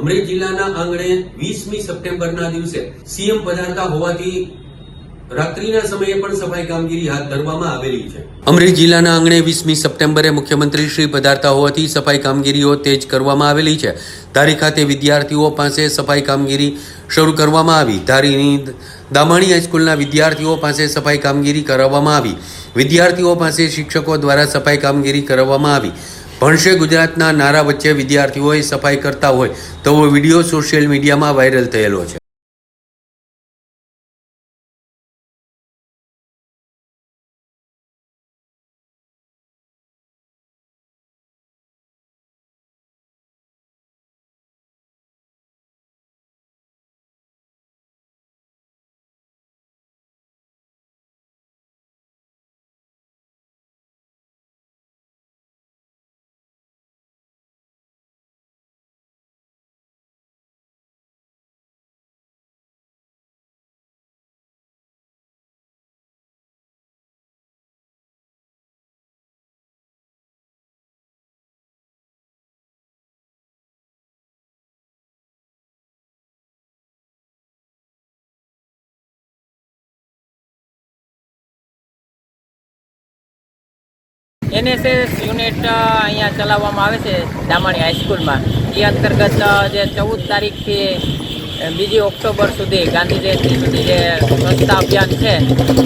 અમરેલી જિલ્લાના આંગણે વીસમી સપ્ટેમ્બરના દિવસે સીએમ પધારતા હોવાથી રાત્રિના સમયે પણ સફાઈ કામગીરી હાથ ધરવામાં આવેલી છે. અમરેલી જિલ્લાના આંગણે વીસમી સપ્ટેમ્બરે મુખ્યમંત્રી શ્રી પધારતા હોવાથી સફાઈ કામગીરીઓ તેજ કરવામાં આવેલી છે. ધારી ખાતે વિદ્યાર્થીઓ પાસે સફાઈ કામગીરી શરૂ કરવામાં આવી. ધારીની દામાણી હાઈસ્કૂલના વિદ્યાર્થીઓ પાસે સફાઈ કામગીરી કરાવવામાં આવી. વિદ્યાર્થીઓ પાસે શિક્ષકો દ્વારા સફાઈ કામગીરી કરાવવામાં આવી. ભણશે ગુજરાતના નારા વચ્ચે વિદ્યાર્થીઓએ સફાઈ કરતા હોય તેવો વીડિયો સોશિયલ મીડિયામાં વાયરલ થયેલો છે. એનએસએસ યુનિટ અહીંયા ચલાવવામાં આવે છે દામાણી હાઈસ્કૂલમાં એ અંતર્ગત જે ચૌદ તારીખથી બીજી ઓક્ટોબર સુધી ગાંધી જયંતિ સુધી જે સ્વચ્છતા અભિયાન છે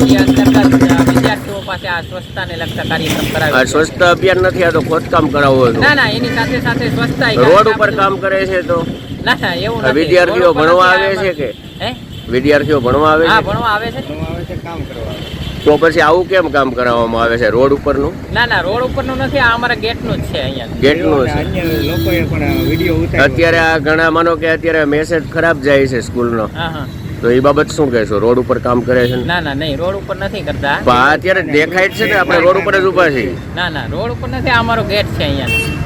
એ અંતર્ગત વિદ્યાર્થીઓ પાસે આ સ્વચ્છતાને લગતા કાર્યક્રમ આ કરાવે સ્વચ્છતા અભિયાન નથી આ તો ખોદકામ કરાવવું ના ના એની સાથે સાથે સ્વચ્છતા રોડ ઉપર કામ કરે છે તો? ના ના એવું વિદ્યાર્થીઓ ભણવા આવે છે કે? હે? વિદ્યાર્થીઓ ભણવા આવે હા છે? ભણવા આવે છે. તો પછી આવું કેમ કામ કરાવવામાં આવે છે? રોડ ઉપરનું? ના ના રોડ ઉપરનું નથી આ અમારા ગેટનું જ છે અહીંયા. ગેટનું છે. લોકોએ પણ વીડિયો ઉતાર્યો અત્યારે આ ઘણા માનો કે અત્યારે મેસેજ ખરાબ જાય છે સ્કૂલનો. હા હા. તો એ બાબત શું કહેશો? રોડ ઉપર કામ કરે છે ના? ના નહીં રોડ ઉપર નથી કરતા. અત્યારે દેખાય છે ને આપણે રોડ ઉપર જ ઊભા છીએ. ના ના રોડ ઉપર નથી આ અમારો ગેટ છે અહીંયા.